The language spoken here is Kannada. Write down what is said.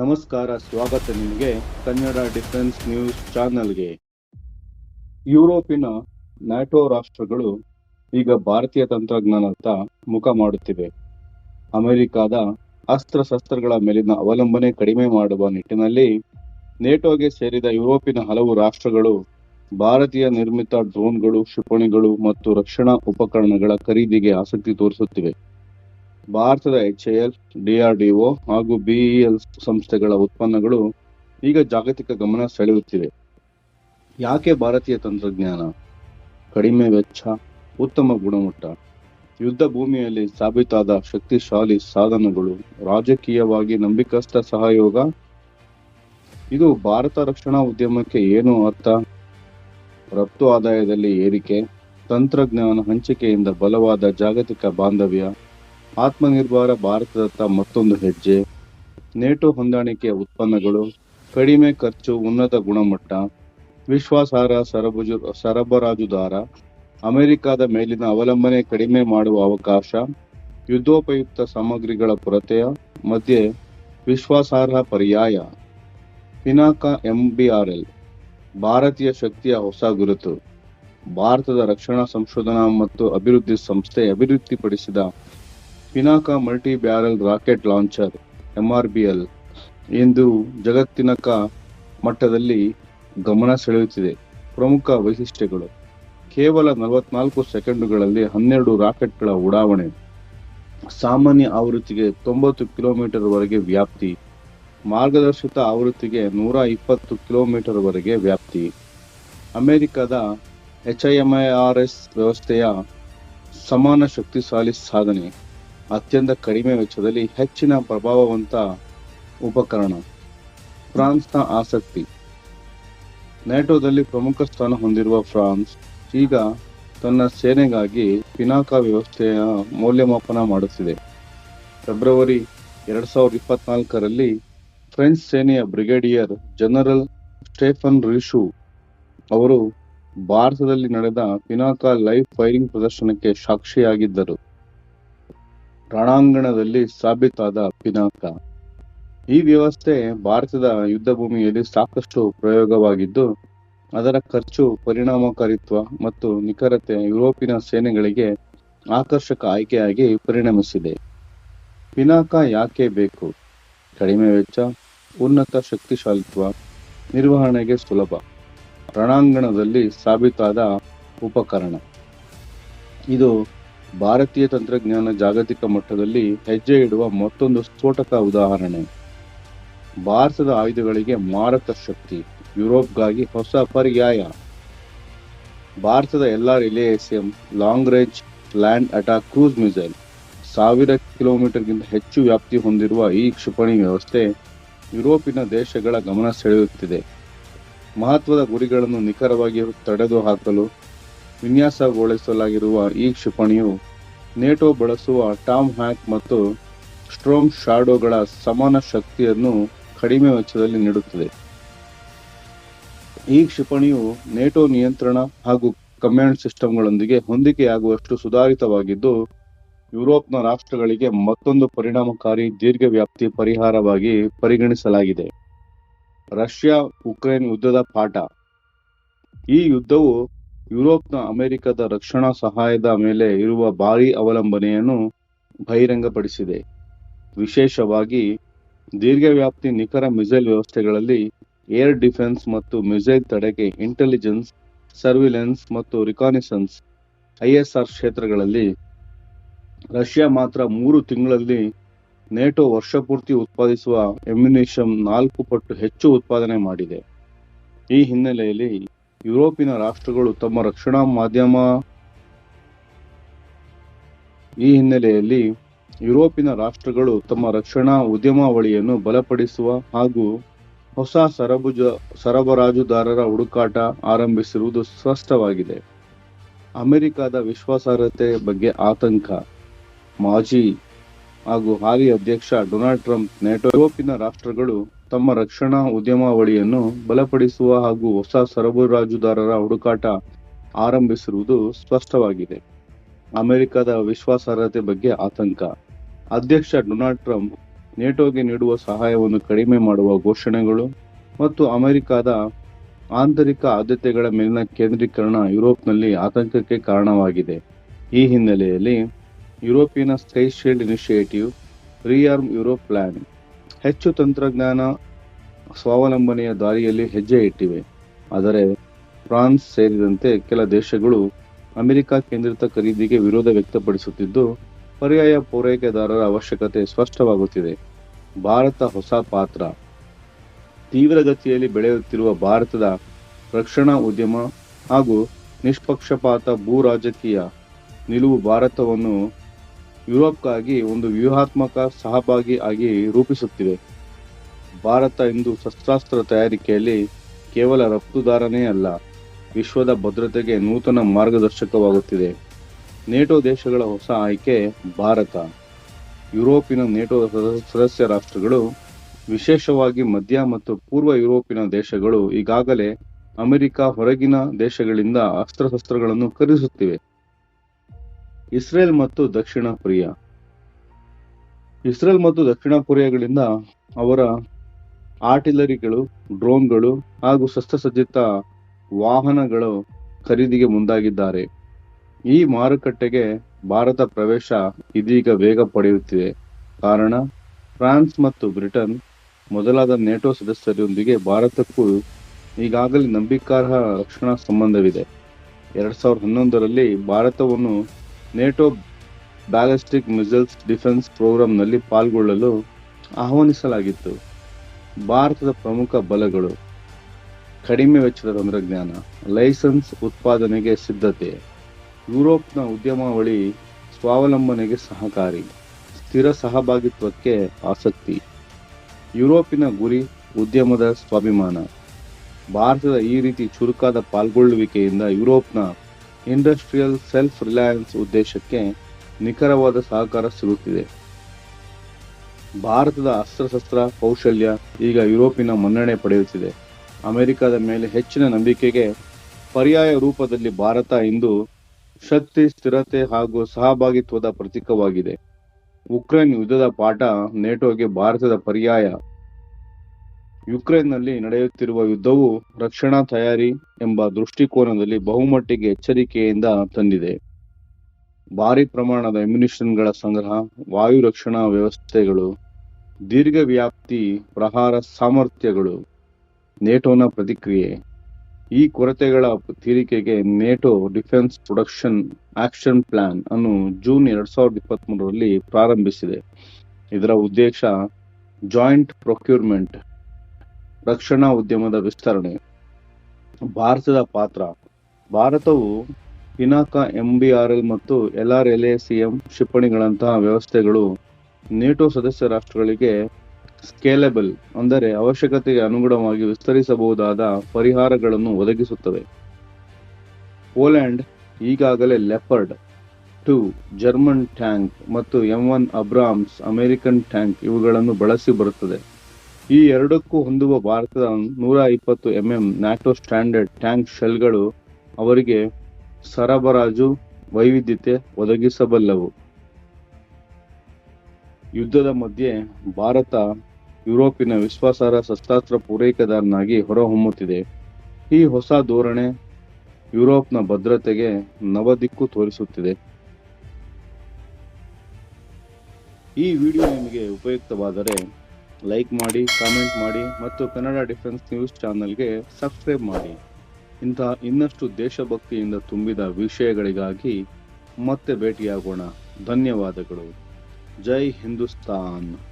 ನಮಸ್ಕಾರ, ಸ್ವಾಗತ ನಿಮಗೆ ಕನ್ನಡ ಡಿಫೆನ್ಸ್ ನ್ಯೂಸ್ ಚಾನೆಲ್ಗೆ. ಯುರೋಪಿನ ನ್ಯಾಟೋ ರಾಷ್ಟ್ರಗಳು ಈಗ ಭಾರತೀಯ ತಂತ್ರಜ್ಞಾನದತ್ತ ಮುಖ ಮಾಡುತ್ತಿವೆ. ಅಮೆರಿಕದ ಅಸ್ತ್ರಶಸ್ತ್ರಗಳ ಮೇಲಿನ ಅವಲಂಬನೆ ಕಡಿಮೆ ಮಾಡುವ ನಿಟ್ಟಿನಲ್ಲಿ ನೇಟೋಗೆ ಸೇರಿದ ಯುರೋಪಿನ ಹಲವು ರಾಷ್ಟ್ರಗಳು ಭಾರತೀಯ ನಿರ್ಮಿತ ಡ್ರೋನ್ಗಳು, ಕ್ಷಿಪಣಿಗಳು ಮತ್ತು ರಕ್ಷಣಾ ಉಪಕರಣಗಳ ಖರೀದಿಗೆ ಆಸಕ್ತಿ ತೋರಿಸುತ್ತಿವೆ. ಭಾರತದ ಎಚ್ಎಎಲ್, ಡಿಆರ್ಡಿಒ ಹಾಗೂ ಬಿಇಎಲ್ ಸಂಸ್ಥೆಗಳ ಉತ್ಪನ್ನಗಳು ಈಗ ಜಾಗತಿಕ ಗಮನ ಸೆಳೆಯುತ್ತಿವೆ. ಯಾಕೆ ಭಾರತೀಯ ತಂತ್ರಜ್ಞಾನ ಕಡಿಮೆ ವೆಚ್ಚ, ಉತ್ತಮ ಗುಣಮಟ್ಟ, ಯುದ್ಧ ಭೂಮಿಯಲ್ಲಿ ಸಾಬೀತಾದ ಶಕ್ತಿಶಾಲಿ ಸಾಧನಗಳು, ರಾಜಕೀಯವಾಗಿ ನಂಬಿಕಸ್ಥ ಸಹಯೋಗ? ಇದು ಭಾರತ ರಕ್ಷಣಾ ಉದ್ಯಮಕ್ಕೆ ಏನು ಅರ್ಥ? ರಫ್ತು ಆದಾಯದಲ್ಲಿ ಏರಿಕೆ, ತಂತ್ರಜ್ಞಾನ ಹಂಚಿಕೆಯಿಂದ ಬಲವಾದ ಜಾಗತಿಕ ಬಾಂಧವ್ಯ ಆತ್ಮನಿರ್ಭರ ಭಾರತದತ್ತ ಮತ್ತೊಂದು ಹೆಜ್ಜೆ. ನೇಟೋ ಹೊಂದಾಣಿಕೆಯ ಉತ್ಪನ್ನಗಳು, ಕಡಿಮೆ ಖರ್ಚು, ಉನ್ನತ ಗುಣಮಟ್ಟ, ವಿಶ್ವಾಸಾರ್ಹ ಸರಬಜು, ಸರಬರಾಜುದಾರ, ಅಮೆರಿಕದ ಮೇಲಿನ ಅವಲಂಬನೆ ಕಡಿಮೆ ಮಾಡುವ ಅವಕಾಶ, ಯುದ್ಧೋಪಯುಕ್ತ ಸಾಮಗ್ರಿಗಳ ಕೊರತೆಯ ಮಧ್ಯೆ ವಿಶ್ವಾಸಾರ್ಹ ಪರ್ಯಾಯ. ಪಿನಾಕ ಎಂಬಿಆರ್ಎಲ್, ಭಾರತೀಯ ಶಕ್ತಿಯ ಹೊಸ ಗುರುತು. ಭಾರತದ ರಕ್ಷಣಾ ಸಂಶೋಧನಾ ಮತ್ತು ಅಭಿವೃದ್ಧಿ ಸಂಸ್ಥೆ ಅಭಿವೃದ್ಧಿಪಡಿಸಿದ Pinaka multi barrel rocket launcher MRBL ಇಂದು ಜಗತ್ತಿನ ಕ ಮಟ್ಟದಲ್ಲಿ ಗಮನ ಸೆಳೆಯುತ್ತಿದೆ. ಪ್ರಮುಖ ವೈಶಿಷ್ಟ್ಯಗಳು. ಕೇವಲ ನಲವತ್ನಾಲ್ಕು ಸೆಕೆಂಡುಗಳಲ್ಲಿ ಹನ್ನೆರಡು ರಾಕೆಟ್ಗಳ ಉಡಾವಣೆ. ಸಾಮಾನ್ಯ ಆವೃತ್ತಿಗೆ ತೊಂಬತ್ತು ಕಿಲೋಮೀಟರ್ ವರೆಗೆ ವ್ಯಾಪ್ತಿ. ಮಾರ್ಗದರ್ಶಿತ ಆವೃತ್ತಿಗೆ ನೂರ ಇಪ್ಪತ್ತು ಕಿಲೋಮೀಟರ್ ವರೆಗೆ ವ್ಯಾಪ್ತಿ. ಅಮೆರಿಕದ ಎಸ್ ವ್ಯವಸ್ಥೆಯ ಸಮಾನ ಶಕ್ತಿಶಾಲಿ ಸಾಧನೆ. ಅತ್ಯಂತ ಕಡಿಮೆ ವೆಚ್ಚದಲ್ಲಿ ಹೆಚ್ಚಿನ ಪ್ರಭಾವವಂತ ಉಪಕರಣ. ಫ್ರಾನ್ಸ್ನ ಆಸಕ್ತಿ. ನ್ಯಾಟೋದಲ್ಲಿ ಪ್ರಮುಖ ಸ್ಥಾನ ಹೊಂದಿರುವ ಫ್ರಾನ್ಸ್ ಈಗ ತನ್ನ ಸೇನೆಗಾಗಿ ಪಿನಾಕ ವ್ಯವಸ್ಥೆಯ ಮೌಲ್ಯಮಾಪನ ಮಾಡುತ್ತಿದೆ ಫೆಬ್ರವರಿ ಎರಡ್ ಸಾವಿರದ ಇಪ್ಪತ್ನಾಲ್ಕರಲ್ಲಿ ಫ್ರೆಂಚ್ ಸೇನೆಯ ಬ್ರಿಗೇಡಿಯರ್ ಜನರಲ್ ಸ್ಟೇಫನ್ ರಿಶು ಅವರು ಭಾರತದಲ್ಲಿ ನಡೆದ ಪಿನಾಕ ಲೈವ್ ಫೈರಿಂಗ್ ಪ್ರದರ್ಶನಕ್ಕೆ ಸಾಕ್ಷಿಯಾಗಿದ್ದರು. ರಣಾಂಗಣದಲ್ಲಿ ಸಾಬೀತಾದ ಪಿನಾಕ ಈ ವ್ಯವಸ್ಥೆ ಭಾರತದ ಯುದ್ಧ ಭೂಮಿಯಲ್ಲಿ ಸಾಕಷ್ಟು ಪ್ರಯೋಗವಾಗಿದ್ದು, ಅದರ ಖರ್ಚು ಪರಿಣಾಮಕಾರಿತ್ವ ಮತ್ತು ನಿಖರತೆ ಯುರೋಪಿನ ಸೇನೆಗಳಿಗೆ ಆಕರ್ಷಕ ಆಯ್ಕೆಯಾಗಿ ಪರಿಣಮಿಸಿದೆ. ಪಿನಾಕ ಯಾಕೆ ಬೇಕು? ಕಡಿಮೆ ವೆಚ್ಚ, ಉನ್ನತ ಶಕ್ತಿಶಾಲಿತ್ವ, ನಿರ್ವಹಣೆಗೆ ಸುಲಭ ರಣಾಂಗಣದಲ್ಲಿ ಸಾಬೀತಾದ ಉಪಕರಣ. ಇದು ಭಾರತೀಯ ತಂತ್ರಜ್ಞಾನ ಜಾಗತಿಕ ಮಟ್ಟದಲ್ಲಿ ಹೆಜ್ಜೆ ಇಡುವ ಮತ್ತೊಂದು ಸ್ಫೋಟಕ ಉದಾಹರಣೆ. ಭಾರತದ ಆಯುಧಗಳಿಗೆ ಮಾರಕ ಶಕ್ತಿ, ಯುರೋಪ್ಗಾಗಿ ಹೊಸ ಪರ್ಯಾಯ. ಭಾರತದ ಎಲ್ಲಾ ರಿಲೇಎಸ್ಎಂ long range land attack cruise missile, ಸಾವಿರ ಕಿಲೋಮೀಟರ್ಗಿಂತ ಹೆಚ್ಚು ವ್ಯಾಪ್ತಿ ಹೊಂದಿರುವ ಈ ಕ್ಷಿಪಣಿ ವ್ಯವಸ್ಥೆ ಯುರೋಪಿನ ದೇಶಗಳ ಗಮನ ಸೆಳೆಯುತ್ತಿದೆ. ಮಹತ್ವದ ಗುರಿಗಳನ್ನು ನಿಖರವಾಗಿ ತಡೆದು ಹಾಕಲು ವಿನ್ಯಾಸಗೊಳಿಸಲಾಗಿರುವ ಈ ಕ್ಷಿಪಣಿಯು ನೇಟೋ ಬಳಸುವ ಟಾಮ್ ಹ್ಯಾಕ್ ಮತ್ತು ಸ್ಟ್ರೋಮ್ ಶಾಡೋಗಳ ಸಮಾನ ಶಕ್ತಿಯನ್ನು ಕಡಿಮೆ ವೆಚ್ಚದಲ್ಲಿ ನೀಡುತ್ತದೆ. ಈ ಕ್ಷಿಪಣಿಯು ನೇಟೋ ನಿಯಂತ್ರಣ ಹಾಗೂ ಕಮ್ಯಾಂಡ್ ಸಿಸ್ಟಮ್ಗಳೊಂದಿಗೆ ಹೊಂದಿಕೆಯಾಗುವಷ್ಟು ಸುಧಾರಿತವಾಗಿದ್ದು, ಯುರೋಪ್ನ ರಾಷ್ಟ್ರಗಳಿಗೆ ಮತ್ತೊಂದು ಪರಿಣಾಮಕಾರಿ ದೀರ್ಘ ವ್ಯಾಪ್ತಿ ಪರಿಹಾರವಾಗಿ ಪರಿಗಣಿಸಲಾಗಿದೆ. ರಷ್ಯಾ ಉಕ್ರೇನ್ ಯುದ್ಧದ ಪಾಠ. ಈ ಯುದ್ಧವು ಯುರೋಪ್ನ ಅಮೆರಿಕದ ರಕ್ಷಣಾ ಸಹಾಯದ ಮೇಲೆ ಇರುವ ಭಾರಿ ಅವಲಂಬನೆಯನ್ನು ಬಹಿರಂಗಪಡಿಸಿದೆ. ವಿಶೇಷವಾಗಿ ದೀರ್ಘವ್ಯಾಪ್ತಿ ನಿಖರ ಮಿಸೈಲ್ ವ್ಯವಸ್ಥೆಗಳಲ್ಲಿ ಏರ್ ಡಿಫೆನ್ಸ್ ಮತ್ತು ಮಿಸೈಲ್ ತಡೆಗೆ ಇಂಟೆಲಿಜೆನ್ಸ್, ಸರ್ವಿಲೆನ್ಸ್ ಮತ್ತು ರಿಕಾನಿಸನ್ಸ್ ಐಎಸ್ಆರ್ ಕ್ಷೇತ್ರಗಳಲ್ಲಿ ರಷ್ಯಾ ಮಾತ್ರ ಮೂರು ತಿಂಗಳಲ್ಲಿ ನೇಟೋ ವರ್ಷಪೂರ್ತಿ ಉತ್ಪಾದಿಸುವ ಎಮ್ಯುನೇಷನ್ ನಾಲ್ಕು ಪಟ್ಟು ಹೆಚ್ಚು ಉತ್ಪಾದನೆ ಮಾಡಿದೆ. ಈ ಹಿನ್ನೆಲೆಯಲ್ಲಿ ಯುರೋಪಿನ ರಾಷ್ಟ್ರಗಳು ತಮ್ಮ ರಕ್ಷಣಾ ಮಾಧ್ಯಮ ಈ ಹಿನ್ನೆಲೆಯಲ್ಲಿ ಯುರೋಪಿನ ರಾಷ್ಟ್ರಗಳು ತಮ್ಮ ರಕ್ಷಣಾ ಉದ್ಯಮಾವಳಿಯನ್ನು ಬಲಪಡಿಸುವ ಹಾಗೂ ಹೊಸ ಸರಬುಜ ಸರಬರಾಜುದಾರರ ಹುಡುಕಾಟ ಆರಂಭಿಸಿರುವುದು ಸ್ಪಷ್ಟವಾಗಿದೆ. ಅಮೆರಿಕದ ವಿಶ್ವಾಸಾರ್ಹತೆ ಬಗ್ಗೆ ಆತಂಕ. ಮಾಜಿ ಹಾಗೂ ಹಾಲಿ ಅಧ್ಯಕ್ಷ ಡೊನಾಲ್ಡ್ ಟ್ರಂಪ್, ನೇಟೋ, ಯುರೋಪಿನ ರಾಷ್ಟ್ರಗಳು ತಮ್ಮ ರಕ್ಷಣಾ ಉದ್ಯಮಾವಳಿಯನ್ನು ಬಲಪಡಿಸುವ ಹಾಗೂ ಹೊಸ ಸರಬರಾಜುದಾರರ ಹುಡುಕಾಟ ಆರಂಭಿಸಿರುವುದು ಸ್ಪಷ್ಟವಾಗಿದೆ. ಅಮೆರಿಕದ ವಿಶ್ವಾಸಾರ್ಹತೆ ಬಗ್ಗೆ ಆತಂಕ. ಅಧ್ಯಕ್ಷ ಡೊನಾಲ್ಡ್ ಟ್ರಂಪ್ ನೇಟೋಗೆ ನೀಡುವ ಸಹಾಯವನ್ನು ಕಡಿಮೆ ಮಾಡುವ ಘೋಷಣೆಗಳು ಮತ್ತು ಅಮೆರಿಕದ ಆಂತರಿಕ ಆದ್ಯತೆಗಳ ಮೇಲಿನ ಕೇಂದ್ರೀಕರಣ ಯುರೋಪ್ನಲ್ಲಿ ಆತಂಕಕ್ಕೆ ಕಾರಣವಾಗಿದೆ. ಈ ಹಿನ್ನೆಲೆಯಲ್ಲಿ European sky shield initiative rearm Europe plan ಹೆಚ್ಚು ತಂತ್ರಜ್ಞಾನ ಸ್ವಾವಲಂಬನೆಯ ದಾರಿಯಲ್ಲಿ ಹೆಜ್ಜೆ ಇಟ್ಟಿವೆ. ಆದರೆ ಫ್ರಾನ್ಸ್ ಸೇರಿದಂತೆ ಕೆಲ ದೇಶಗಳು ಅಮೆರಿಕ ಕೇಂದ್ರಿತ ಖರೀದಿಗೆ ವಿರೋಧ ವ್ಯಕ್ತಪಡಿಸುತ್ತಿದ್ದು, ಪರ್ಯಾಯ ಪೂರೈಕೆದಾರರ ಅವಶ್ಯಕತೆ ಸ್ಪಷ್ಟವಾಗುತ್ತಿದೆ. ಭಾರತ ಹೊಸ ಪಾತ್ರ. ತೀವ್ರಗತಿಯಲ್ಲಿ ಬೆಳೆಯುತ್ತಿರುವ ಭಾರತದ ರಕ್ಷಣಾ ಉದ್ಯಮ ಹಾಗೂ ನಿಷ್ಪಕ್ಷಪಾತ ಭೂ ರಾಜಕೀಯ ನಿಲುವು ಭಾರತವನ್ನು ಯುರೋಪ್ಗಾಗಿ ಒಂದು ವ್ಯೂಹಾತ್ಮಕ ಸಹಭಾಗಿ ಆಗಿ ರೂಪಿಸುತ್ತಿವೆ. ಭಾರತ ಇಂದು ಶಸ್ತ್ರಾಸ್ತ್ರ ತಯಾರಿಕೆಯಲ್ಲಿ ಕೇವಲ ರಫ್ತುದಾರನೇ ಅಲ್ಲ, ವಿಶ್ವದ ಭದ್ರತೆಗೆ ನೂತನ ಮಾರ್ಗದರ್ಶಕವಾಗುತ್ತಿದೆ. ನೇಟೋ ದೇಶಗಳ ಹೊಸ ಆಯ್ಕೆ, ಭಾರತ. ಯುರೋಪಿನ ನೇಟೋ ಸದ- ಸದಸ್ಯ ರಾಷ್ಟ್ರಗಳು, ವಿಶೇಷವಾಗಿ ಮಧ್ಯ ಮತ್ತು ಪೂರ್ವ ಯುರೋಪಿನ ದೇಶಗಳು ಈಗಾಗಲೇ ಅಮೆರಿಕ ಹೊರಗಿನ ದೇಶಗಳಿಂದ ಅಸ್ತ್ರಶಸ್ತ್ರಗಳನ್ನು ಖರೀದಿಸುತ್ತಿವೆ. ಇಸ್ರೇಲ್ ಮತ್ತು ದಕ್ಷಿಣ ಕೊರಿಯಾ. ಇಸ್ರೇಲ್ ಮತ್ತು ದಕ್ಷಿಣ ಕೊರಿಯಾಗಳಿಂದ ಅವರ ಆರ್ಟಿಲರಿಗಳು, ಡ್ರೋನ್ಗಳು ಹಾಗೂ ಶಸ್ತ್ರಸಜ್ಜಿತ ವಾಹನಗಳು ಖರೀದಿಗೆ ಮುಂದಾಗಿದ್ದಾರೆ. ಈ ಮಾರುಕಟ್ಟೆಗೆ ಭಾರತ ಪ್ರವೇಶ ಇದೀಗ ವೇಗ ಪಡೆಯುತ್ತಿದೆ. ಕಾರಣ, ಫ್ರಾನ್ಸ್ ಮತ್ತು ಬ್ರಿಟನ್ ಮೊದಲಾದ ನೇಟೋ ಸದಸ್ಯರೊಂದಿಗೆ ಭಾರತಕ್ಕೂ ಈಗಾಗಲೇ ನಂಬಿಕಾರ್ಹ ರಕ್ಷಣಾ ಸಂಬಂಧವಿದೆ. ಎರಡ್ ಸಾವಿರದ ಹನ್ನೊಂದರಲ್ಲಿ ಭಾರತವನ್ನು ನೇಟೋ ಬ್ಯಾಲಿಸ್ಟಿಕ್ ಮಿಸೈಲ್ಸ್ ಡಿಫೆನ್ಸ್ ಪ್ರೋಗ್ರಾಂನಲ್ಲಿ ಪಾಲ್ಗೊಳ್ಳಲು ಆಹ್ವಾನಿಸಲಾಗಿತ್ತು. ಭಾರತದ ಪ್ರಮುಖ ಬಲಗಳು, ಕಡಿಮೆ ವೆಚ್ಚದ ತಂತ್ರಜ್ಞಾನ, ಲೈಸೆನ್ಸ್ ಉತ್ಪಾದನೆಗೆ ಸಿದ್ಧತೆ, ಯುರೋಪ್ನ ಉದ್ಯಮಾವಳಿ ಸ್ವಾವಲಂಬನೆಗೆ ಸಹಕಾರಿ, ಸ್ಥಿರ ಸಹಭಾಗಿತ್ವಕ್ಕೆ ಆಸಕ್ತಿ, ಯುರೋಪಿನ ಗುರಿ, ಉದ್ಯಮದ ಸ್ವಾಭಿಮಾನ, ಭಾರತದ ಈ ರೀತಿ ಚುರುಕಾದ ಪಾಲ್ಗೊಳ್ಳುವಿಕೆಯಿಂದ ಯುರೋಪ್ನ ಇಂಡಸ್ಟ್ರಿಯಲ್ ಸೆಲ್ಫ್ ರಿಲಯನ್ಸ್ ಉದ್ದೇಶಕ್ಕೆ ನಿಖರವಾದ ಸಹಕಾರ ಸಿಗುತ್ತಿದೆ. ಭಾರತದ ಅಸ್ತ್ರಶಸ್ತ್ರ ಕೌಶಲ್ಯ ಈಗ ಯುರೋಪಿನ ಮನ್ನಣೆ ಪಡೆಯುತ್ತಿದೆ. ಅಮೆರಿಕದ ಮೇಲೆ ಹೆಚ್ಚಿನ ನಂಬಿಕೆಗೆ ಪರ್ಯಾಯ ರೂಪದಲ್ಲಿ ಭಾರತ ಇಂದು ಶಕ್ತಿ, ಸ್ಥಿರತೆ ಹಾಗೂ ಸಹಭಾಗಿತ್ವದ ಪ್ರತೀಕವಾಗಿದೆ. ಉಕ್ರೇನ್ ಯುದ್ಧದ ಪಾಠ ನೇಟೋಗೆ ಭಾರತದ ಪರ್ಯಾಯ ಯುಕ್ರೇನ್ನಲ್ಲಿ ನಡೆಯುತ್ತಿರುವ ಯುದ್ಧವು ರಕ್ಷಣಾ ತಯಾರಿ ಎಂಬ ದೃಷ್ಟಿಕೋನದಲ್ಲಿ ಬಹುಮಟ್ಟಿಗೆ ಎಚ್ಚರಿಕೆಯಿಂದ ತಂದಿದೆ. ಭಾರಿ ಪ್ರಮಾಣದ ಎಮ್ಯುನಿಷನ್ಗಳ ಸಂಗ್ರಹ, ವಾಯು ರಕ್ಷಣಾ ವ್ಯವಸ್ಥೆಗಳು ದೀರ್ಘ ವ್ಯಾಪ್ತಿ ಪ್ರಹಾರ ಸಾಮರ್ಥ್ಯಗಳು, ನೇಟೋನ ಪ್ರತಿಕ್ರಿಯೆ. ಈ ಕೊರತೆಗಳ ತೀರಿಕೆಗೆ NATO defence production action plan ಅನ್ನು ಜೂನ್ ಎರಡ್ ಸಾವಿರದ ಇಪ್ಪತ್ತ್ ಮೂರರಲ್ಲಿ ಪ್ರಾರಂಭಿಸಿದೆ. ಇದರ ಉದ್ದೇಶ ಜಾಯಿಂಟ್ ಪ್ರೊಕ್ಯೂರ್ಮೆಂಟ್ ರಕ್ಷಣಾ ಉದ್ಯಮದ ವಿಸ್ತರಣೆ. ಭಾರತದ ಪಾತ್ರ. ಭಾರತವು ಪಿನಾಕ ಎಲ್ ಮತ್ತು L R L A C M ಕ್ಷಿಪಣಿಗಳಂತಹ ವ್ಯವಸ್ಥೆಗಳು ನೇಟೋ ಸದಸ್ಯ ರಾಷ್ಟ್ರಗಳಿಗೆ ಸ್ಕೇಲೆಬಲ್, ಅಂದರೆ ಅವಶ್ಯಕತೆಗೆ ಅನುಗುಣವಾಗಿ ವಿಸ್ತರಿಸಬಹುದಾದ ಪರಿಹಾರಗಳನ್ನು ಒದಗಿಸುತ್ತವೆ. ಪೋಲೆಂಡ್, ಈಗಾಗಲೇ ಲೆಪರ್ಡ್. ಟು, ಜರ್ಮನ್ ಟ್ಯಾಂಕ್ ಮತ್ತು M one Abrams American tank ಇವುಗಳನ್ನು ಬಳಸಿ ಬರುತ್ತದೆ. ಈ ಎರಡಕ್ಕೂ ಹೊಂದುವ ಭಾರತದ ನೂರ ಇಪ್ಪತ್ತು ಎಂಎಂ ನ್ಯಾಟೋ ಸ್ಟ್ಯಾಂಡರ್ಡ್ ಟ್ಯಾಂಕ್ ಶೆಲ್ಗಳು ಅವರಿಗೆ ಸರಬರಾಜು, ವೈವಿಧ್ಯತೆ ಒದಗಿಸಬಲ್ಲವು. ಯುದ್ಧದ ಮಧ್ಯೆ ಭಾರತ ಯುರೋಪಿನ ವಿಶ್ವಾಸಾರ್ಹ ಶಸ್ತ್ರಾಸ್ತ್ರ ಪೂರೈಕೆದಾರನಾಗಿ ಹೊರಹೊಮ್ಮುತ್ತಿದೆ. ಈ ಹೊಸ ಧೋರಣೆ ಯುರೋಪ್ನ ಭದ್ರತೆಗೆ ನವದಿಕ್ಕು ತೋರಿಸುತ್ತಿದೆ. ಈ ವಿಡಿಯೋ ನಿಮಗೆ ಉಪಯುಕ್ತವಾದರೆ ಲೈಕ್ ಮಾಡಿ ಕಾಮೆಂಟ್ ಮಾಡಿ ಮತ್ತು ಕನ್ನಡ ಡಿಫೆನ್ಸ್ ನ್ಯೂಸ್ ಚಾನಲ್ಗೆ ಸಬ್ಸ್ಕ್ರೈಬ್ ಮಾಡಿ. ಇಂತಹ ಇನ್ನಷ್ಟು ದೇಶಭಕ್ತಿಯಿಂದ ತುಂಬಿದ ವಿಷಯಗಳಿಗಾಗಿ ಮತ್ತೆ ಭೇಟಿಯಾಗೋಣ. ಧನ್ಯವಾದಗಳು. ಜೈ ಹಿಂದೂಸ್ತಾನ್.